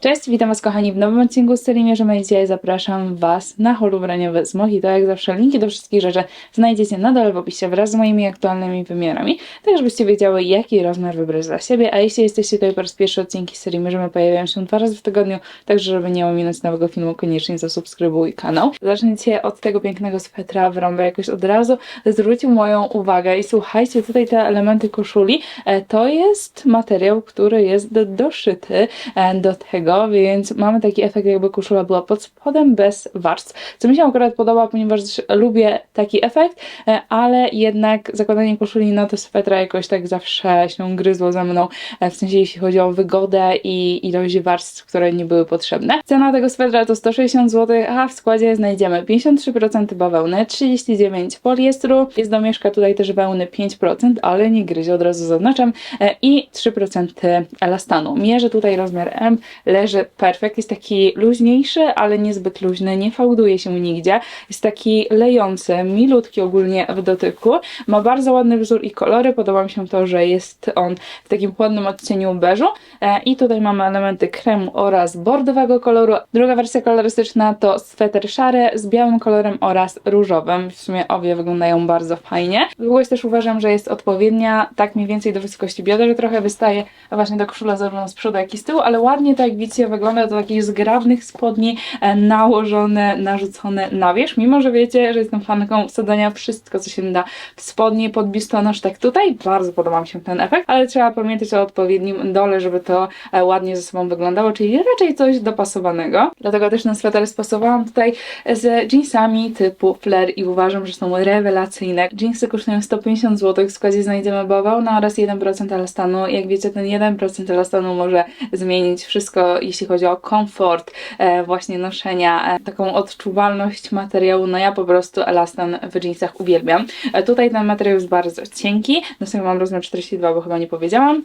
Cześć, witam Was kochani w nowym odcinku z serii Mierzymy. Dzisiaj zapraszam Was na hol ubraniowy z Mojito. Jak zawsze linki do wszystkich rzeczy znajdziecie na dole w opisie wraz z moimi aktualnymi wymiarami, tak żebyście wiedziały jaki rozmiar wybrać dla siebie. A jeśli jesteście tutaj po raz pierwszy odcinki serii Mierzymy pojawiają się dwa razy w tygodniu, także żeby nie ominąć nowego filmu koniecznie zasubskrybuj kanał. Zacznijcie od tego pięknego swetra w rąbę jakoś od razu. Zwrócił moją uwagę i słuchajcie, tutaj te elementy koszuli e, to jest materiał, który jest do, doszyty e, do tego, więc mamy taki efekt, jakby koszula była pod spodem bez warstw. Co mi się akurat podoba, ponieważ lubię taki efekt, e, ale jednak zakładanie koszuli na to swetra jakoś tak zawsze się gryzło ze mną, e, w sensie jeśli chodzi o wygodę i ilość warstw, które nie były potrzebne. Cena tego swetra to 160 zł, a w składzie znajdziemy 53% bawełny, 39% poliestru, jest domieszka tutaj też wełny 5%, ale nie gryzie, od razu zaznaczam, e, i 3% elastanu. Mierzę tutaj rozmiar M, leży perfekt, jest taki luźniejszy, ale niezbyt luźny, nie fałduje się nigdzie, jest taki lejący, milutki ogólnie w dotyku, ma bardzo ładny wzór i kolory, podoba mi się to, że jest on w takim chłodnym odcieniu beżu e, i tutaj mamy elementy kremu oraz bordowego koloru. Druga wersja kolorystyczna to sweter szary z białym kolorem oraz różowym, w sumie obie wyglądają bardzo fajnie. Długość też uważam, że jest odpowiednia, tak mniej więcej do wysokości bioder trochę wystaje, właśnie ta koszula zarówno z przodu jak i z tyłu, ale ładnie tak jak wygląda do takich zgrabnych spodni e, nałożone, narzucone na wierzch, mimo że wiecie, że jestem fanką wsadzania wszystko co się da w spodnie pod biustonosz, tak tutaj bardzo podoba mi się ten efekt, ale trzeba pamiętać o odpowiednim dole, żeby to e, ładnie ze sobą wyglądało, czyli raczej coś dopasowanego. Dlatego też ten sweter spasowałam tutaj z jeansami typu flare i uważam, że są rewelacyjne. Jeansy kosztują 150 zł, w składzie znajdziemy bawełnę oraz 1% elastanu. Jak wiecie, ten 1% elastanu może zmienić wszystko, jeśli chodzi o komfort e, właśnie noszenia, e, taką odczuwalność materiału. No ja po prostu elastan w jeansach uwielbiam. E, tutaj ten materiał jest bardzo cienki, na sobie mam rozmiar 42, bo chyba nie powiedziałam.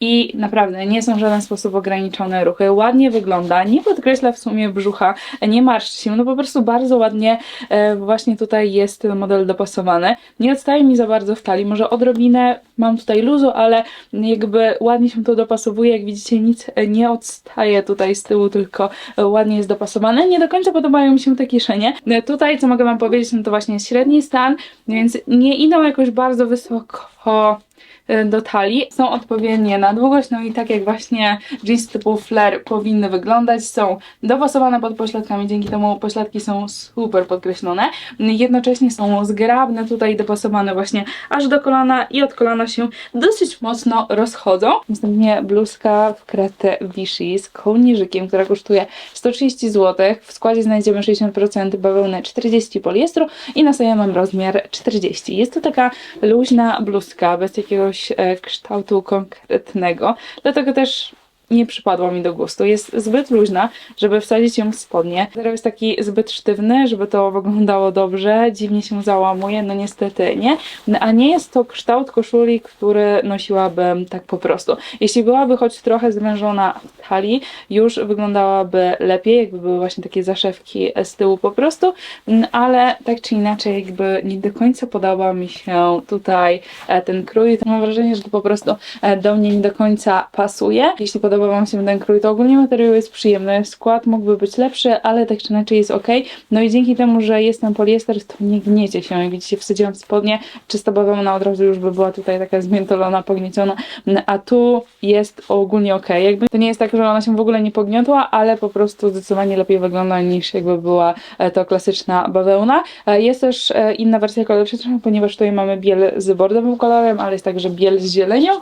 I naprawdę nie są w żaden sposób ograniczone ruchy. Ładnie wygląda, nie podkreśla w sumie brzucha, nie marszczy się, no po prostu bardzo ładnie właśnie tutaj jest ten model dopasowany. Nie odstaje mi za bardzo w talii, może odrobinę mam tutaj luzu, ale jakby ładnie się to dopasowuje, jak widzicie nic nie odstaje tutaj z tyłu, tylko ładnie jest dopasowane. Nie do końca podobają mi się te kieszenie. Tutaj, co mogę wam powiedzieć, no to właśnie jest średni stan, więc nie idą jakoś bardzo wysoko do talii. Są odpowiednie na długość, no i tak jak właśnie jeans typu flare powinny wyglądać, są dopasowane pod pośladkami, dzięki temu pośladki są super podkreślone. Jednocześnie są zgrabne, tutaj dopasowane właśnie aż do kolana i od kolana się dosyć mocno rozchodzą. Następnie bluzka w kratę Vichy z kołnierzykiem, która kosztuje 130 zł. W składzie znajdziemy 60% bawełny, 40 poliestru i na sobie mam rozmiar 40. Jest to taka luźna bluzka, bez jakiegoś e, kształtu konkretnego, dlatego też nie przypadła mi do gustu. Jest zbyt luźna, żeby wsadzić ją w spodnie. Zero jest taki zbyt sztywny, żeby to wyglądało dobrze. Dziwnie się załamuje, no niestety nie. No, A nie jest to kształt koszuli, który nosiłabym tak po prostu. Jeśli byłaby choć trochę zwężona w talii, już wyglądałaby lepiej, jakby były właśnie takie zaszewki z tyłu po prostu, Mm, ale tak czy inaczej jakby nie do końca podoba mi się tutaj e, ten krój. Mam wrażenie, że to po prostu e, do mnie nie do końca pasuje. Jeśli podoba Wam się ten krój, to ogólnie materiał jest przyjemny, skład mógłby być lepszy, ale tak czy inaczej jest ok. No i dzięki temu, że jest ten poliester, to nie gniecie się. Jak widzicie, wsadziłam spodnie, czysta bawełna od razu już by była tutaj taka zmiętolona, pognieciona, a tu jest ogólnie ok. Jakby to nie jest tak, że ona się w ogóle nie pogniotła, ale po prostu zdecydowanie lepiej wygląda niż jakby była e, to klasyczna bawełna. E, Jest też e, inna wersja kolorystyczna, ponieważ tutaj mamy biel z bordowym kolorem, ale jest także biel z zielenią.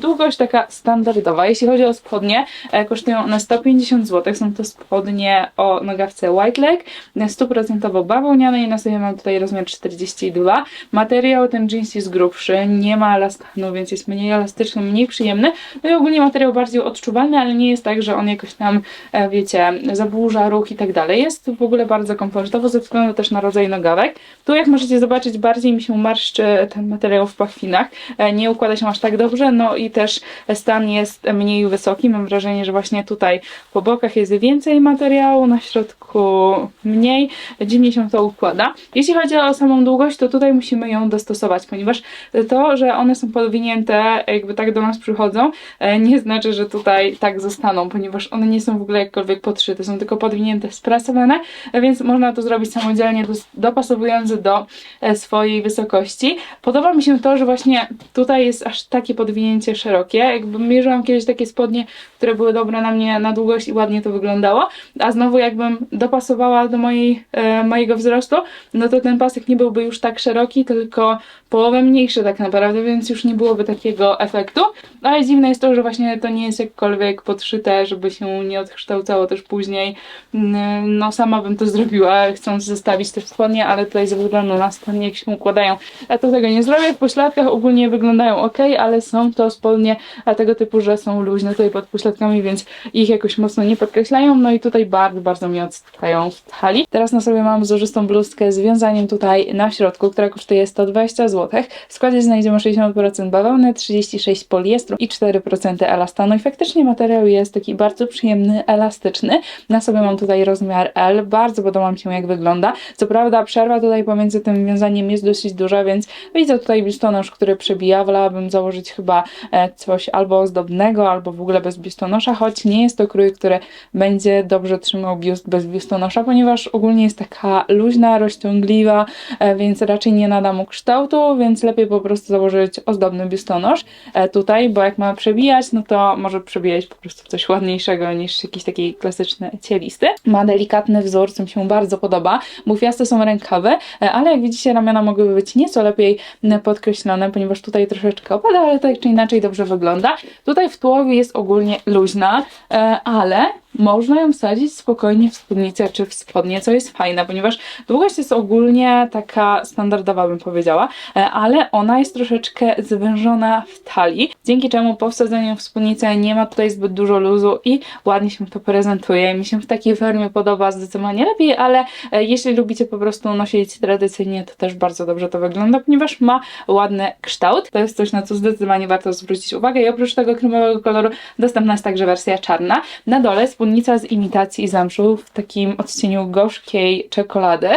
Długość taka standardowa. Jeśli chodzi o spodnie, e, kosztują one 150 zł. Są to spodnie o nogawce white leg, e, 100% bawełniane i na sobie mam tutaj rozmiar 42. Materiał ten jeans jest grubszy, nie ma elastanu, więc jest mniej elastyczny, mniej przyjemny. No i ogólnie materiał bardziej odczuwalny, ale nie jest tak, że on jakoś tam, e, wiecie, zaburza ruch i tak dalej. Jest w ogóle bardzo komfortowo ze względu też na rodzaj nogawek. Tu jak możecie zobaczyć, bardziej mi się marszczy ten materiał w pachwinach. E, Nie układa się aż tak dobrze, no i też stan jest mniej wysoki wysoki. Mam wrażenie, że właśnie tutaj po bokach jest więcej materiału, na środku mniej. Dziwnie się to układa. Jeśli chodzi o samą długość, to tutaj musimy ją dostosować, ponieważ to, że one są podwinięte, jakby tak do nas przychodzą, e, nie znaczy, że tutaj tak zostaną, ponieważ one nie są w ogóle jakkolwiek podszyte, są tylko podwinięte, sprasowane, więc można to zrobić samodzielnie, dopasowując do e, swojej wysokości. Podoba mi się to, że właśnie tutaj jest aż takie podwinięcie szerokie. Jakby mierzyłam kiedyś takie spodnie, które były dobre na mnie na długość i ładnie to wyglądało, a znowu jakbym dopasowała do mojej, e, mojego wzrostu, no to ten pasek nie byłby już tak szeroki, tylko połowę mniejszy tak naprawdę, więc już nie byłoby takiego efektu. Ale dziwne jest to, że właśnie to nie jest jakkolwiek podszyte, żeby się nie odkształcało też później. Mm, No sama bym to zrobiła, chcąc zestawić te spodnie, ale tutaj ze względu na spodnie, jak się układają, ja to tego nie zrobię. W pośladkach ogólnie wyglądają ok, ale są to spodnie tego typu, że są luźne tutaj pod pośladkami, więc ich jakoś mocno nie podkreślają. No i tutaj bardzo, bardzo mi odstają w talii. Teraz na sobie mam wzorzystą bluzkę z wiązaniem tutaj na środku, która kosztuje 120 zł. W składzie znajdziemy 60% bawełny, 36% poliestru i 4% elastanu. I faktycznie materiał jest taki bardzo przyjemny, elastyczny. Na sobie mam tutaj rozmiar L. Bardzo podoba mi się jak wygląda. Co prawda przerwa tutaj pomiędzy tym wiązaniem jest dosyć duża, więc widzę tutaj biustonosz, który przebija. Wolałabym założyć chyba e, coś albo ozdobnego, albo w ogóle bez biustonosza, choć nie jest to krój, który będzie dobrze trzymał biust bez biustonosza, ponieważ ogólnie jest taka luźna, rozciągliwa, e, więc raczej nie nada mu kształtu, więc lepiej po prostu założyć ozdobny biustonosz e, tutaj, bo jak ma przebijać, no to może przebijać po prostu coś ładniejszego niż jakiś taki klasyczny cielisty. Ma delikatny wzór, co mi się bardzo podoba. Bufiaste są rękawy, e, ale jak widzicie ramiona mogłyby być nieco lepiej m, podkreślone, ponieważ tutaj troszeczkę opada, ale tak czy inaczej dobrze wygląda. Tutaj w tułowie jest ogólnie luźna, e, ale można ją wsadzić spokojnie w spódnicę czy w spodnie, co jest fajne, ponieważ długość jest ogólnie taka standardowa, bym powiedziała, e, ale ona jest troszeczkę zwężona w talii, dzięki czemu po wsadzeniu w spódnicę nie ma tutaj zbyt dużo luzu i ładnie się to prezentuje. Mi się w takiej formie podoba zdecydowanie lepiej, ale e, jeśli lubicie po prostu nosić tradycyjnie, to też bardzo dobrze to wygląda, ponieważ ma ładny kształt. To jest coś, na co zdecydowanie warto zwrócić uwagę i oprócz tego kremowego koloru dostępna jest także wersja czarna. Na dole spódnica z imitacji zamszu w takim odcieniu gorzkiej czekolady.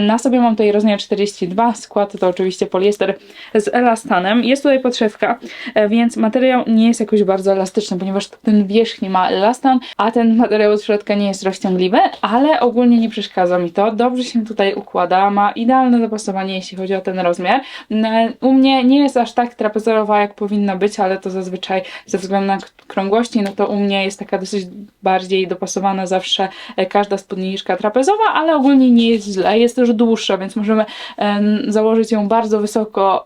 Na sobie mam tutaj rozmiar 42, skład to oczywiście poliester z elastanem. Jest tutaj podszewka, e, więc materiał nie jest jakoś bardzo elastyczny, ponieważ ten wierzchni ma elastan, a ten materiał od środka nie jest rozciągliwy, ale ogólnie nie przeszkadza mi to. Dobrze się tutaj układa, ma idealne dopasowanie, jeśli chodzi o ten rozmiar. E, U mnie nie jest aż tak trapezowa, jak powinna być, ale to zazwyczaj ze względu na krągłości, no to u mnie jest taka dosyć bardziej dopasowana zawsze e, każda spódniczka trapezowa, ale ogólnie nie jest źle. Jest też dłuższa, więc możemy em, założyć ją bardzo wysoko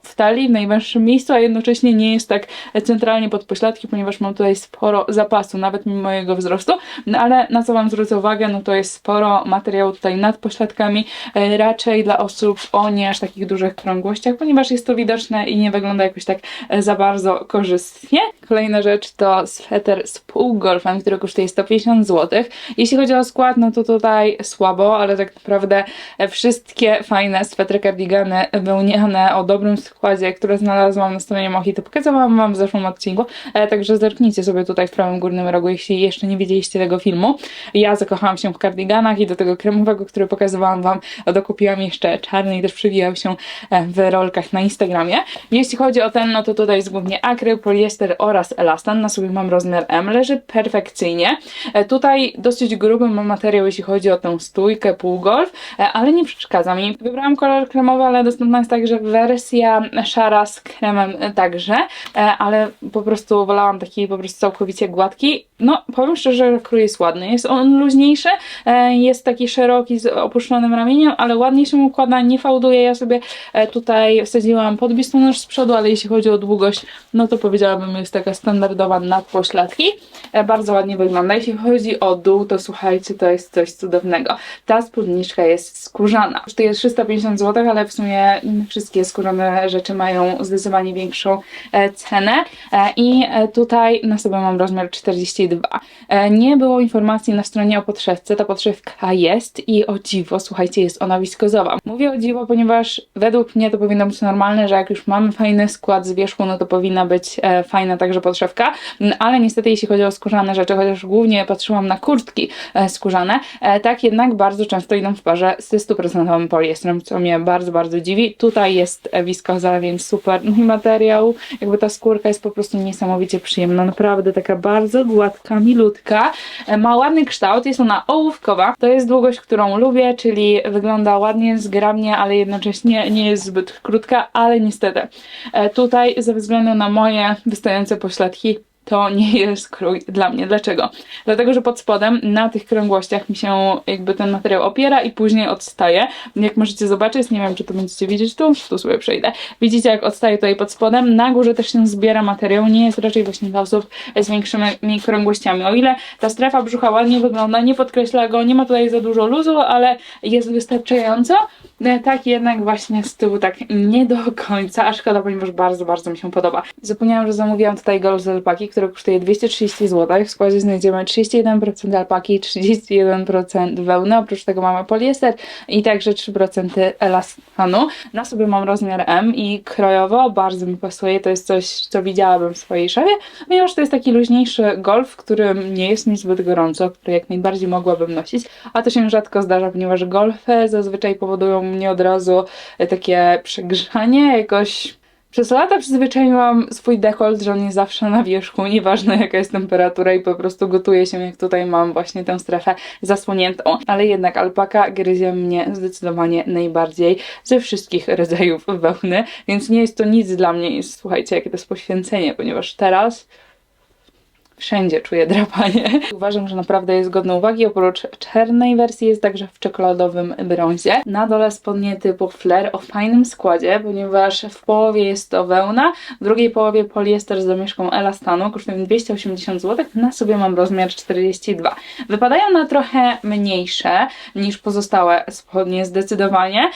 w talii, w najwęższym miejscu, a jednocześnie nie jest tak centralnie pod pośladki, ponieważ mam tutaj sporo zapasu, nawet mimo mojego wzrostu. No ale na co Wam zwrócę uwagę, no to jest sporo materiału tutaj nad pośladkami, e, raczej dla osób o nie aż takich dużych krągłościach, ponieważ jest to widoczne i nie wygląda jakoś tak e, za bardzo korzystnie. Kolejna rzecz to sweter z półgolfem, który kosztuje 150 zł. Jeśli chodzi o skład, no to tutaj słabo, ale tak naprawdę e, wszystkie fajne swetry cardigany wełniane o dobrym składzie, które znalazłam na stronie Mohito, pokazałam Wam w zeszłym odcinku, e, także zerknijcie sobie tutaj w prawym górnym rogu, jeśli jeszcze nie widzieliście tego filmu. Ja zakochałam się w cardiganach i do tego kremowego, który pokazywałam Wam, dokupiłam jeszcze czarny i też przywijał się e, w rolkach na Instagramie. Jeśli chodzi o ten, no to tutaj jest głównie akryl, poliester oraz elastan. Na sobie mam rozmiar M, leży perfekcyjnie. E, Tutaj dosyć gruby mam materiał, jeśli chodzi o tę stójkę półgolf, ale nie przeszkadza mi. Wybrałam kolor kremowy, ale dostępna jest także wersja szara z kremem także, e, ale po prostu wolałam taki po prostu całkowicie gładki. No, powiem szczerze, że krój jest ładny. Jest on luźniejszy, e, jest taki szeroki z opuszczonym ramieniem, ale ładnie się układa, nie fałduje. Ja sobie e, tutaj wsadziłam pod biustonosz z przodu, ale jeśli chodzi o długość, no to powiedziałabym, jest taka standardowa nadpośladki. Bardzo ładnie wygląda. Jeśli chodzi o dół, to słuchajcie, to jest coś cudownego. Ta spódniczka jest skórzana. Kosztuje 350 zł, ale w sumie wszystkie skórzane rzeczy mają zdecydowanie większą e, cenę. E, I e, tutaj na sobie mam rozmiar 42. E, nie było informacji na stronie o podszewce. Ta podszewka jest i o dziwo, słuchajcie, jest ona wiskozowa. Mówię o dziwo, ponieważ według mnie to powinno być normalne, że jak już mamy fajny skład z wierzchu, no to powinna być fajna także podszewka. Mm, Ale niestety, jeśli chodzi o skórzane rzeczy, chociaż głównie patrzyłam na kurtki skórzane, tak jednak bardzo często idą w parze ze 100% poliestrem, co mnie bardzo, bardzo dziwi. Tutaj jest e, wiskoza, więc super. No materiał, jakby ta skórka jest po prostu niesamowicie przyjemna. Naprawdę taka bardzo gładka, milutka. E, Ma ładny kształt, jest ona ołówkowa. To jest długość, którą lubię, czyli wygląda ładnie, zgrabnie, ale jednocześnie nie jest zbyt krótka, ale niestety e, tutaj ze względu na moje wystające pośladki to nie jest krój dla mnie. Dlaczego? Dlatego, że pod spodem na tych krągłościach mi się jakby ten materiał opiera i później odstaje. Jak możecie zobaczyć, nie wiem czy to będziecie widzieć tu, tu sobie przejdę. Widzicie jak odstaje tutaj pod spodem. Na górze też się zbiera materiał, nie jest raczej właśnie dla osób z większymi krągłościami. O ile ta strefa brzucha ładnie wygląda, nie podkreśla go, nie ma tutaj za dużo luzu, ale jest wystarczająco, e, tak jednak właśnie z tyłu tak nie do końca, a szkoda, ponieważ bardzo, bardzo mi się podoba. Zapomniałam, że zamówiłam tutaj golf z alpaki, który kosztuje 230 zł. W składzie znajdziemy 31% alpaki, 31% wełny, oprócz tego mamy poliester i także 3% elastanu. Na sobie mam rozmiar M i krojowo bardzo mi pasuje, to jest coś, co widziałabym w swojej szafie, ponieważ to jest taki luźniejszy golf, w którym nie jest mi zbyt gorąco, który jak najbardziej mogłabym nosić, a to się rzadko zdarza, ponieważ golfy zazwyczaj powodują mnie od razu e, takie przegrzanie, jakoś przez lata przyzwyczaiłam swój dekolt, że on jest zawsze na wierzchu, nieważne jaka jest temperatura i po prostu gotuje się, jak tutaj mam właśnie tę strefę zasłoniętą. Ale jednak alpaka gryzie mnie zdecydowanie najbardziej ze wszystkich rodzajów wełny, więc nie jest to nic dla mnie. Słuchajcie, jakie to jest poświęcenie, ponieważ teraz Wszędzie czuję drapanie. Uważam, że naprawdę jest godne uwagi. Oprócz czarnej wersji jest także w czekoladowym brązie. Na dole spodnie typu flare o fajnym składzie, ponieważ w połowie jest to wełna, w drugiej połowie poliester z domieszką elastanu, kosztują 280 zł, na sobie mam rozmiar 42. Wypadają na trochę mniejsze niż pozostałe spodnie zdecydowanie.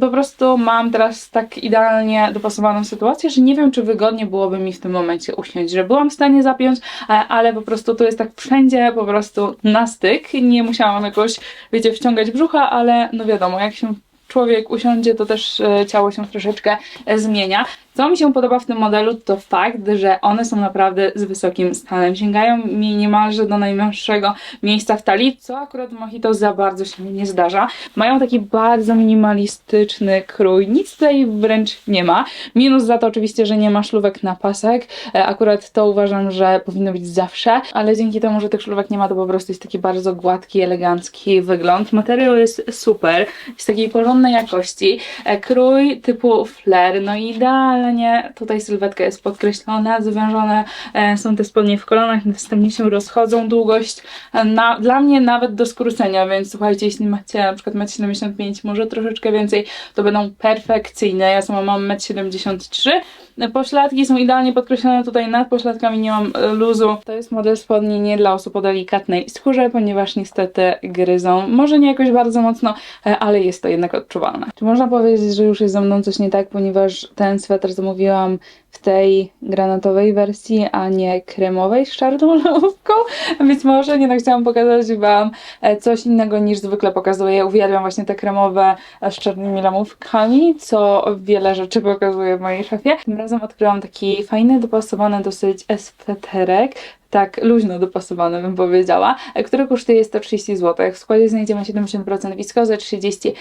Po prostu mam teraz tak idealnie dopasowaną sytuację, że nie wiem, czy wygodnie byłoby mi w tym momencie usiąść, że byłam w stanie zapiąć ale po prostu to jest tak wszędzie po prostu na styk. Nie musiałam jakoś, wiecie, wciągać brzucha, ale no wiadomo, jak się człowiek usiądzie, to też e, ciało się troszeczkę e, zmienia. Co mi się podoba w tym modelu, to fakt, że one są naprawdę z wysokim stanem. Sięgają mi niemalże do najmęższego miejsca w talii, co akurat w Mojito za bardzo się nie zdarza. Mają taki bardzo minimalistyczny krój, nic tutaj wręcz nie ma. Minus za to oczywiście, że nie ma szlówek na pasek. E, Akurat to uważam, że powinno być zawsze, ale dzięki temu, że tych szlówek nie ma, to po prostu jest taki bardzo gładki, elegancki wygląd. Materiał jest super, jest takiej jakości. E, Krój typu flare, no idealnie tutaj sylwetka jest podkreślona, zwężone e, są te spodnie w kolanach, następnie się rozchodzą długość e, na, dla mnie nawet do skrócenia, więc słuchajcie, jeśli macie na przykład 1,75 m, może troszeczkę więcej, to będą perfekcyjne. Ja sama mam 1,73 m. Pośladki są idealnie podkreślone tutaj nad pośladkami, nie mam luzu. To jest model spodni nie dla osób o delikatnej skórze, ponieważ niestety gryzą. Może nie jakoś bardzo mocno, ale jest to jednak odczuwalne. Czy można powiedzieć, że już jest ze mną coś nie tak, ponieważ ten sweter zamówiłam w tej granatowej wersji, a nie kremowej z czarną lampką? Być może nie tak chciałam pokazać Wam e, coś innego niż zwykle pokazuję. Uwielbiam właśnie te kremowe e, z czarnymi lamówkami, co wiele rzeczy pokazuje w mojej szafie. Tym razem odkryłam taki fajny, dopasowany dosyć sweterek tak luźno dopasowany bym powiedziała, e, który kosztuje 130 zł. W składzie znajdziemy 70% wiskozy, 30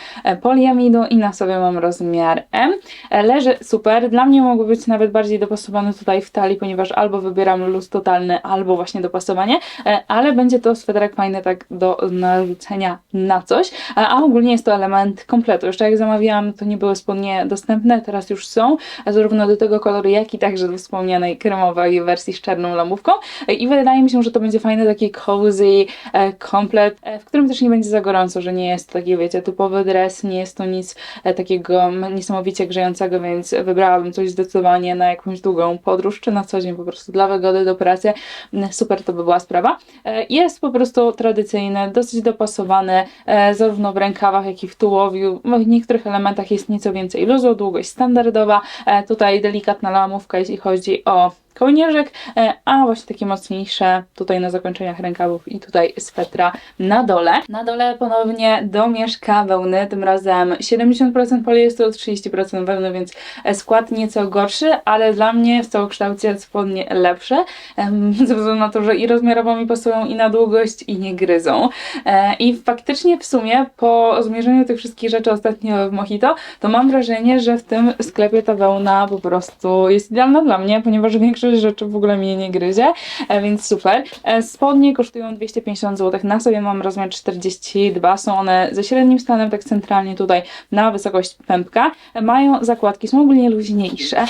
poliamidu i na sobie mam rozmiar M. Leży super, dla mnie mogły być nawet bardziej dopasowany tutaj w talii, ponieważ albo wybieram luz totalny, albo właśnie dopasowanie, e, ale będzie to sweterek fajny tak do narzucenia na coś, E, a ogólnie jest to element kompletu. Jeszcze jak zamawiałam, to nie były spodnie dostępne, teraz już są, a zarówno do tego koloru, jak i także do wspomnianej kremowej wersji z czarną lamówką. E, I wydaje mi się, że to będzie fajny taki cozy e, komplet, e, w którym też nie będzie za gorąco, że nie jest to taki, wiecie, typowy dres, nie jest to nic e, takiego niesamowicie grzejącego, więc wybrałabym coś zdecydowanie na jakąś długą podróż, czy na co dzień po prostu dla wygody do pracy, super to by była sprawa. E, Jest po prostu tradycyjny, dosyć dopasowany, e, zarówno w rękawach, jak i w tułowiu. W niektórych elementach jest nieco więcej luzu, długość standardowa, e, tutaj delikatna lamówka, jeśli chodzi o kołnierzyk, e, a właśnie takie mocniejsze tutaj na zakończeniach rękawów i tutaj swetra na dole. Na dole ponownie domieszka wełny, tym razem 70% poliestru, 30% wełny, więc skład nieco gorszy, ale dla mnie w całokształcie spodnie lepsze, ze względu na to, że i rozmiarowo mi pasują i na długość i nie gryzą. E, I faktycznie w sumie po zmierzeniu tych wszystkich rzeczy ostatnio w Mojito, to mam wrażenie, że w tym sklepie ta wełna po prostu jest idealna dla mnie, ponieważ większość rzeczy w ogóle mnie nie gryzie, e, więc super. E, Spodnie kosztują 250 zł, na sobie mam rozmiar 42, są one ze średnim stanem, tak centralnie tutaj na wysokość pępka. E, Mają zakładki, są ogólnie luźniejsze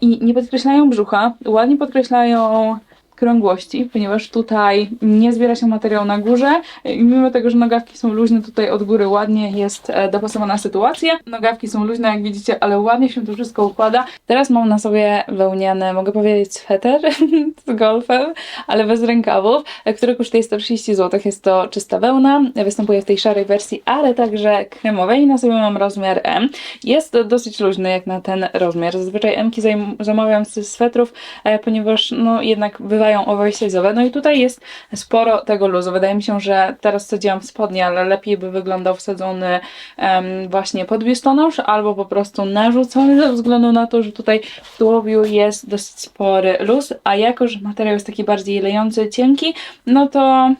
i nie podkreślają brzucha, ładnie podkreślają krągłości, ponieważ tutaj nie zbiera się materiał na górze i mimo tego, że nogawki są luźne, tutaj od góry ładnie jest e, dopasowana sytuacja. Nogawki są luźne, jak widzicie, ale ładnie się to wszystko układa. Teraz mam na sobie wełniany, mogę powiedzieć sweter z golfem, ale bez rękawów, e, który kosztuje 130 zł. Jest to czysta wełna, występuje w tej szarej wersji, ale także kremowej. Na sobie mam rozmiar M. Jest dosyć luźny jak na ten rozmiar. Zazwyczaj zajm- zamawiam z swetrów, e, ponieważ no jednak bywają oversize'owe. No i tutaj jest sporo tego luzu. Wydaje mi się, że teraz wsadziłam w spodnie, ale lepiej by wyglądał wsadzony em, właśnie pod biustonosz albo po prostu narzucony ze względu na to, że tutaj w tułowiu jest dosyć spory luz, a jako, że materiał jest taki bardziej lejący, cienki, no to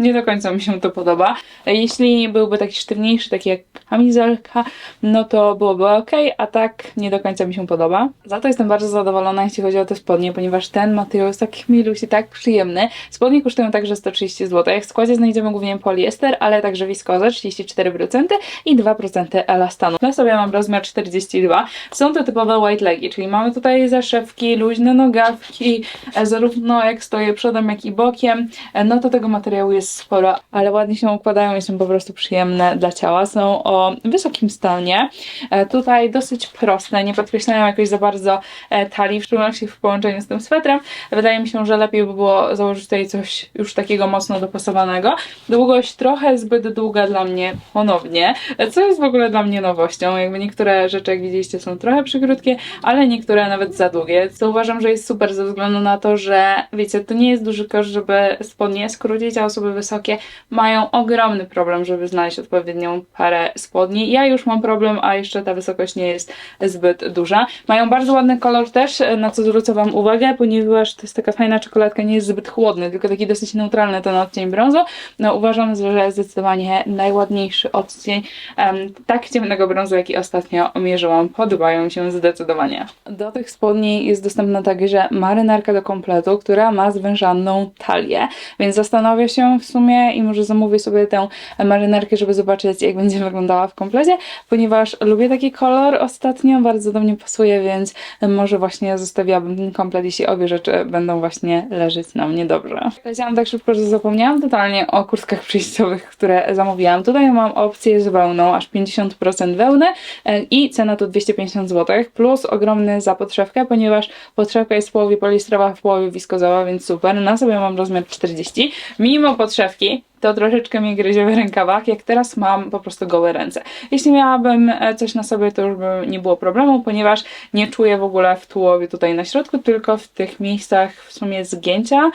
nie do końca mi się to podoba. Jeśli byłby taki sztywniejszy, taki jak kamizelka, no to byłoby ok, a tak nie do końca mi się podoba. Za to jestem bardzo zadowolona, jeśli chodzi o te spodnie, ponieważ ten materiał jest tak miluś i tak przyjemny. Spodnie kosztują także 130 zł. W składzie znajdziemy głównie poliester, ale także wiskozę 34% i 2% elastanu. Na sobie mam rozmiar 42. Są to typowe white legi, czyli mamy tutaj zaszewki, luźne nogawki, e, zarówno jak stoję przodem, jak i bokiem. E, No to tego materiału jest sporo, ale ładnie się układają i są po prostu przyjemne dla ciała. Są o wysokim stanie. E, Tutaj dosyć proste, nie podkreślają jakoś za bardzo e, talii, w szczególności w połączeniu z tym swetrem. Wydaje mi się, że lepiej by było założyć tutaj coś już takiego mocno dopasowanego. Długość trochę zbyt długa dla mnie ponownie, e, co jest w ogóle dla mnie nowością. Jakby niektóre rzeczy, jak widzieliście, są trochę przykrótkie, ale niektóre nawet za długie, co uważam, że jest super ze względu na to, że wiecie, to nie jest duży koszt, żeby spodnie skrócić, a osoby wysokie mają ogromny problem, żeby znaleźć odpowiednią parę spodni. Ja już mam problem, a jeszcze ta wysokość nie jest zbyt duża. Mają bardzo ładny kolor też, na co zwrócę Wam uwagę, ponieważ to jest taka fajna czekoladka, nie jest zbyt chłodny, tylko taki dosyć neutralny ten odcień brązu. No uważam, że zdecydowanie najładniejszy odcień em, tak ciemnego brązu, jaki ostatnio mierzyłam. Podobają mi się zdecydowanie. Do tych spodni jest dostępna także marynarka do kompletu, która ma zwężaną talię, więc zastanowię się w sumie i może zamówię sobie tę marynarkę, żeby zobaczyć jak będzie wyglądała w komplecie, ponieważ lubię taki kolor ostatnio, bardzo do mnie pasuje, więc może właśnie zostawiłabym ten komplet, jeśli obie rzeczy będą właśnie leżeć na mnie dobrze. Powiedziałam tak szybko, że zapomniałam totalnie o kurtkach przyjściowych, które zamówiłam. Tutaj mam opcję z wełną, aż 50% wełny e, i cena to 250 zł, plus ogromny za podszewkę, ponieważ podszewka jest w połowie poliestrowa, w połowie wiskozowa, więc super. Na sobie mam rozmiar 40. Mimo podszewki, to troszeczkę mnie gryzie w rękawach, jak teraz mam po prostu gołe ręce. Jeśli miałabym e, coś na sobie, to już by nie było problemu, ponieważ nie czuję w ogóle w tułowie tutaj na środku, tylko w tych miejscach w sumie zgięcia,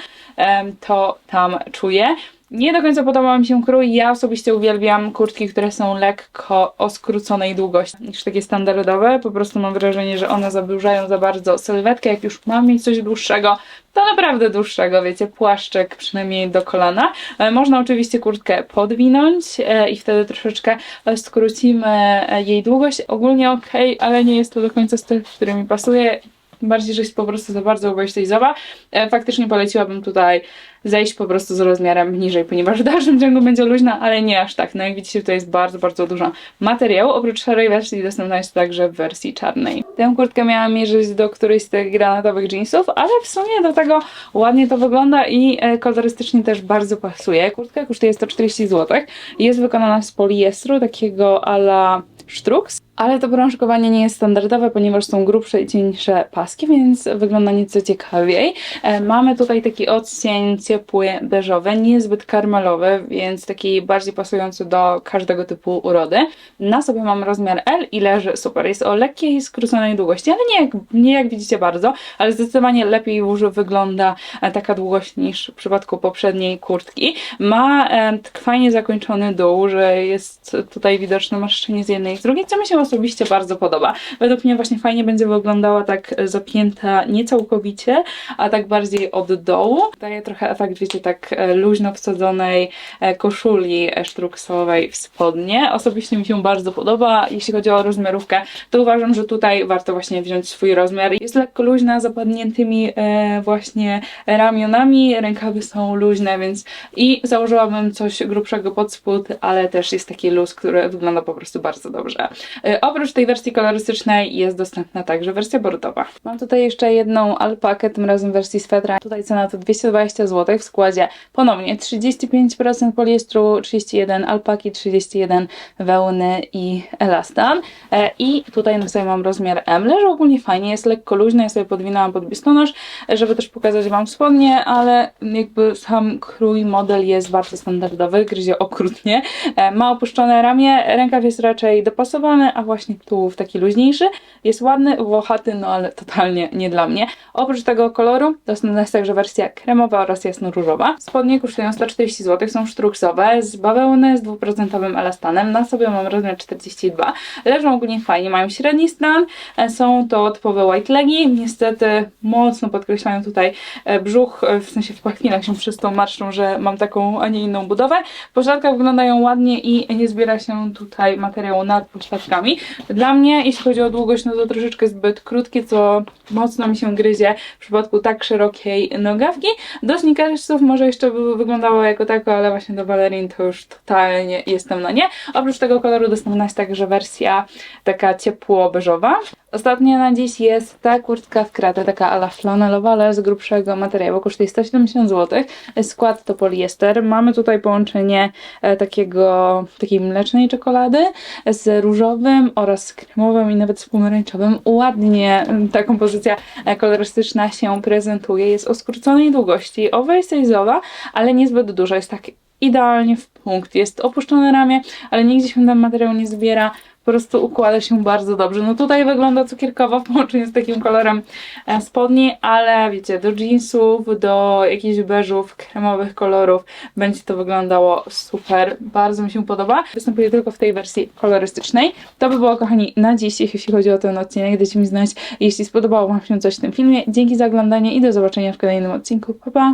to tam czuję. Nie do końca podoba mi się krój. Ja osobiście uwielbiam kurtki, które są lekko o skróconej długości niż takie standardowe. Po prostu mam wrażenie, że one zaburzają za bardzo sylwetkę. Jak już mam mieć coś dłuższego, to naprawdę dłuższego, wiecie, płaszczek przynajmniej do kolana. E, Można oczywiście kurtkę podwinąć e, i wtedy troszeczkę skrócimy jej długość. Ogólnie ok, ale nie jest to do końca styl, który mi pasuje. Bardziej, że jest po prostu za bardzo oversize'owa. E, Faktycznie poleciłabym tutaj zejść po prostu z rozmiarem niżej, ponieważ w dalszym ciągu będzie luźna, ale nie aż tak. No jak widzicie, tutaj jest bardzo, bardzo dużo materiału. Oprócz szarej wersji dostępna jest także w wersji czarnej. Tę kurtkę miałam mierzyć do którejś z tych granatowych jeansów, ale w sumie do tego ładnie to wygląda i e, kolorystycznie też bardzo pasuje. Kurtka kosztuje 140 zł. Jest wykonana z poliestru, takiego ala Strux. Ale to prążkowanie nie jest standardowe, ponieważ są grubsze i cieńsze paski, więc wygląda nieco ciekawiej. E, Mamy tutaj taki odcień ciepły, beżowy, niezbyt karmelowy, więc taki bardziej pasujący do każdego typu urody. Na sobie mam rozmiar L i leży super. Jest o lekkiej, skróconej długości, ale nie jak, nie jak widzicie bardzo, ale zdecydowanie lepiej już wygląda e, taka długość niż w przypadku poprzedniej kurtki. Ma e, fajnie zakończony dół, że jest tutaj widoczne marszczenie z jednej i z drugiej, co mi się osobiście bardzo podoba. Według mnie właśnie fajnie będzie wyglądała tak zapięta nie całkowicie, a tak bardziej od dołu. Daje trochę efekt, wiecie, tak e, luźno wsadzonej e, koszuli e, sztruksowej w spodnie. Osobiście mi się bardzo podoba. Jeśli chodzi o rozmiarówkę, to uważam, że tutaj warto właśnie wziąć swój rozmiar. Jest lekko luźna, zapadniętymi e, właśnie ramionami, rękawy są luźne, więc i założyłabym coś grubszego pod spód, ale też jest taki luz, który wygląda po prostu bardzo dobrze. E, oprócz tej wersji kolorystycznej jest dostępna także wersja bordowa. Mam tutaj jeszcze jedną alpakę, tym razem wersji swetra. Tutaj cena to 220 zł w składzie ponownie 35% poliestru, 31 alpaki, 31 wełny i elastan. E, I tutaj na sobie mam rozmiar M. Leży ogólnie fajnie, jest lekko luźny, ja sobie podwinęłam pod biustonosz, żeby też pokazać Wam spodnie, ale jakby sam krój, model jest bardzo standardowy, gryzie okrutnie. E, Ma opuszczone ramię, rękaw jest raczej dopasowany, a właśnie tułów taki luźniejszy. Jest ładny, włochaty, no ale totalnie nie dla mnie. Oprócz tego koloru dostępna jest także wersja kremowa oraz jasno-różowa. Spodnie kosztują 140 zł, są sztruksowe, z bawełny, z dwuprocentowym elastanem. Na sobie mam rozmiar 42. Leżą ogólnie fajnie, mają średni stan. E, Są to typowe white legi. Niestety mocno podkreślają tutaj e, brzuch, e, w sensie w pachwinach się przez tą marszczą, że mam taką, a nie inną budowę. Pośladka wyglądają ładnie i nie zbiera się tutaj materiału nad pośladkami. Dla mnie, jeśli chodzi o długość, no to troszeczkę zbyt krótkie, co mocno mi się gryzie w przypadku tak szerokiej nogawki. Do sneakersów może jeszcze by wyglądało jako tako, ale właśnie do balerin to już totalnie jestem na nie. Oprócz tego koloru dostępna jest także wersja taka ciepło-beżowa. Ostatnia na dziś jest ta kurtka w kratę, taka ala flanelowa, ale z grubszego materiału. Kosztuje 170 zł. Skład to poliester. Mamy tutaj połączenie e, takiego, takiej mlecznej czekolady z różowym oraz kremowym i nawet z pomarańczowym. Ładnie mm, ta kompozycja e, kolorystyczna się prezentuje. Jest o skróconej długości, oversize'owa, ale niezbyt duża. Jest tak idealnie w punkt. Jest opuszczone ramię, ale nigdzie się ten materiał nie zbiera. Po prostu układa się bardzo dobrze. No tutaj wygląda cukierkowo w połączeniu z takim kolorem e, spodni, ale wiecie, do jeansów, do jakichś beżów, kremowych kolorów będzie to wyglądało super. Bardzo mi się podoba. Występuje tylko w tej wersji kolorystycznej. To by było, kochani, na dziś, jeśli chodzi o ten odcinek. Dajcie mi znać, jeśli spodobało Wam się coś w tym filmie. Dzięki za oglądanie i do zobaczenia w kolejnym odcinku. Pa, pa!